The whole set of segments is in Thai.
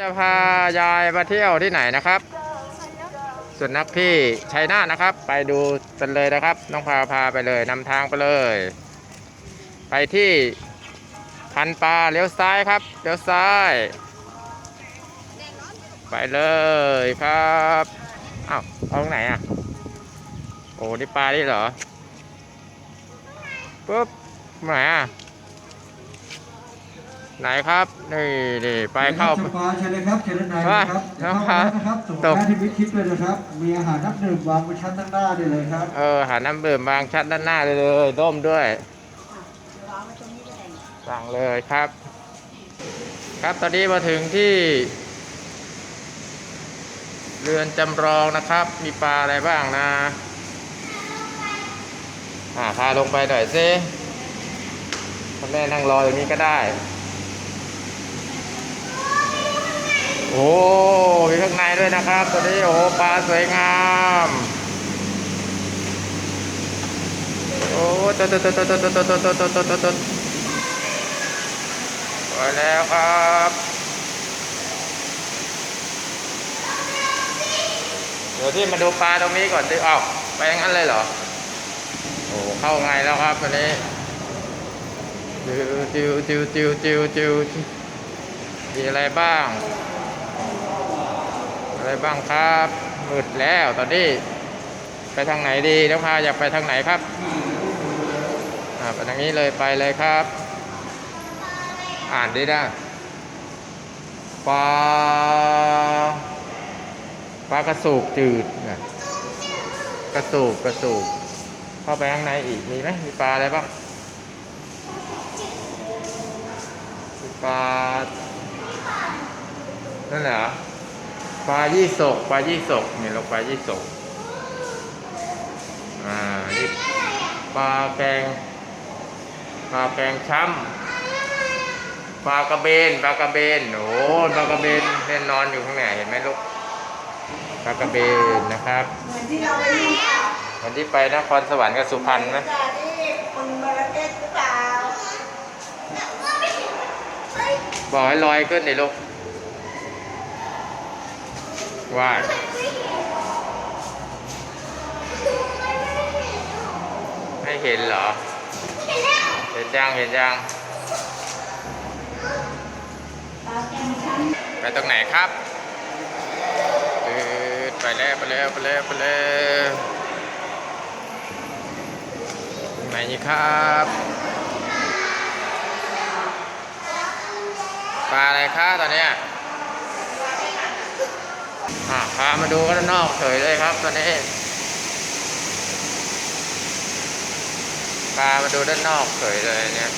จะพายายมาเที่ยวที่ไหนนะครับส่วนนักที่ชัยนาทนะครับ ไปดูกันเลยนะครับ น้องพาพาไปเลยนำทางไปเลย ไปที่พันปลาเลี้ยวซ้ายครับเลี้ยวซ้าย ไปเลยครับอ้าวเอาตรงไหนอะโอ้นี่ปลานี่เหรอปุ๊บไหนอะ ไหนครับ นี่นี่ไปเข้าจำปาเชิญเลยครับเชิญด้านในว่านะครับน้องเข้าพามานะครับส่งตก หน้าที่มิดชิดเลยนะครับ มีอาหารน้ำดื่มวางบนชั้นข้างหน้าได้เลยครับ เออ หาน้ำดื่มบางชัดด้านหน้าเลยเลยร่มด้วยสั่งเลยครับ ครับตอนนี้มาถึงที่ เรือนจำลองนะครับ มีปลาอะไรบ้างนะอ่าพาลงไปหน่อยสิพ่อแม่นั่งรออย่างนี้ก็ได้ โอ้มีข้างในด้วยนะครับ ตัวนี้โอ้ปลาสวยงาม โอ้ตัวตัวตัวตัวตัวตัวตัวตัวตัวตัวตัวไปแล้วครับเดี๋ยวที่มาดูปลาตรงนี้ก่อนดิอ้าวไปอย่างนั้นเลยเหรอโอ้เข้าไงแล้วครับตัวนี้จิวจิวจิวจิวจิวจิวมีอะไรบ้าง อะไรบ้างครับมืดแล้วตอนนี้ ไปทางไหนดีน้องพาอยากไปทางไหนครับอ่าไปทางนี้เลยไปเลยครับ อ่านดินะปลาปลากระสูบจืดนะกระสูบกระสูบเข้าไปข้างในอีกมีไหมมีปลาอะไรบ้างปลานั่นเหรอ ปลายี่สกปลายี่สกเนี่ยเราปลายี่สกอ่าปลาแกงปลาแกงช้ำปลากระเบนปลากระเบนโอ้ปลากระเบนเล่นนอนอยู่ข้างในเห็นไหมลูกปลากระเบนนะครับเหมือนที่เราไปดูข่าววันที่ไปนครสวรรค์กับสุพรรณไหมจ่ารีคนมาราเทศหรือเปล่าบอกให้ลอยขึ้นดิลูก ว่าไม่เห็นเหรอ เห็นยังเห็นยังไปตรงไหนครับไปแล้วไปแล้วไปแล้วไปแล้วไหนนี่ครับปลาอะไรครับตอนเนี้ย พามาดูด้านนอกเฉยเลยครับตอนนี้พามาดูด้านนอกเฉยเลยเนี่ย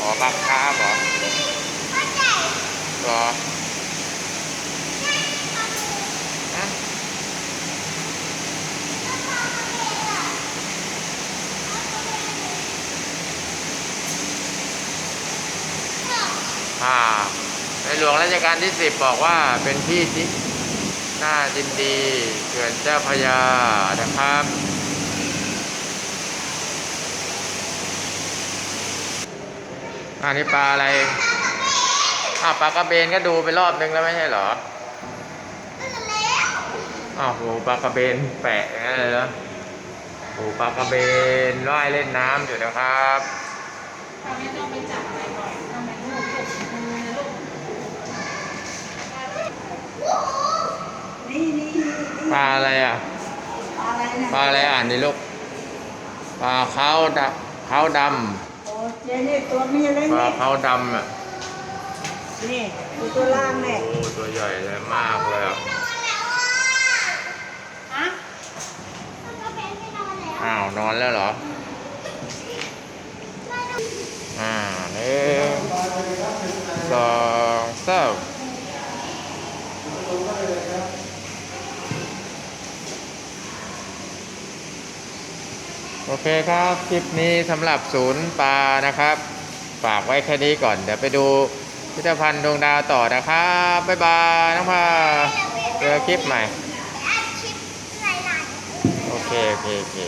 อ๋อบักคาบเหรอเหรอฮะอ่าใน หลวงรัชกาลที่สิบบอกว่าเป็นที่ที่น่ายินดีเขื่อนเจ้าพยานะครับอันนี้ปลาอะไรอ้าวปลากระเบนก็ดูไปรอบนึงแล้วไม่ใช่เหรออ้าวโหปลากระเบนแปะอย่างนั้นเลยเหรอโหปลากระเบนว่ายเล่นน้ำอยู่นะครับนี่นี่นี่ ปลาอะไรอะ ปลาอะไรนะปลาอะไรอ่านดิลูก ปลาเขาดำเขาดโอ้เจนี่ตัวนี้เลยำปลานี่เขาดำอะ นี่ดูตัวล่างเนี่ยโอ้ตัวใหญ่เลยมากเลยอะฮะอ้าว นอนแล้วเหรออ่าหนึ่งสองสาม โอเคครับคลิปนี้สำหรับศูนย์ปลานะครับ ฝากไว้แค่นี้ก่อน เดี๋ยวไปดูพิพิธภัณฑ์ดวงดาวต่อนะครับ บ๊ายบายน้องพาเจอคลิปใหม่ โอเค โอเคโอเค